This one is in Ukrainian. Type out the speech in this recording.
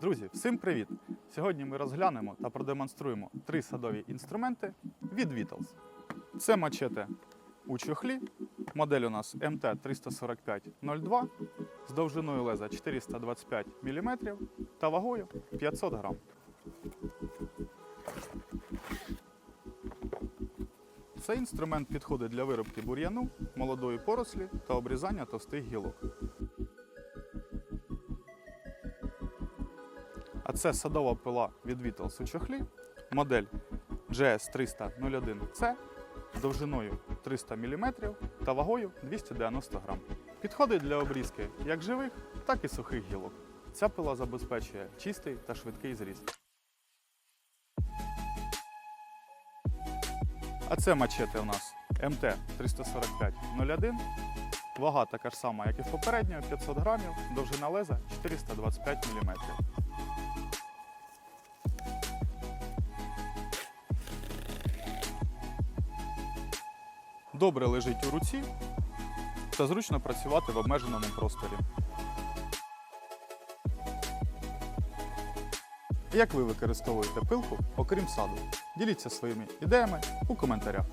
Друзі, всім привіт! Сьогодні ми розглянемо та продемонструємо три садові інструменти від Vitals. Це мачете у чохлі. Модель у нас MT34502 з довжиною леза 425 мм та вагою 500 грам. Цей інструмент підходить для виробки бур'яну, молодої порослі та обрізання товстих гілок. А це садова пила від Vitals у чохлі, модель GS301C з довжиною 300 мм та вагою 290 г. Підходить для обрізки як живих, так і сухих гілок. Ця пила забезпечує чистий та швидкий зріз. А це мачете у нас МТ-34501. Вага така ж сама, як і в попередньої, 500 грамів, довжина леза 425 мм. Добре лежить у руці та зручно працювати в обмеженому просторі. Як ви використовуєте пилку, окрім саду? Діліться своїми ідеями у коментарях.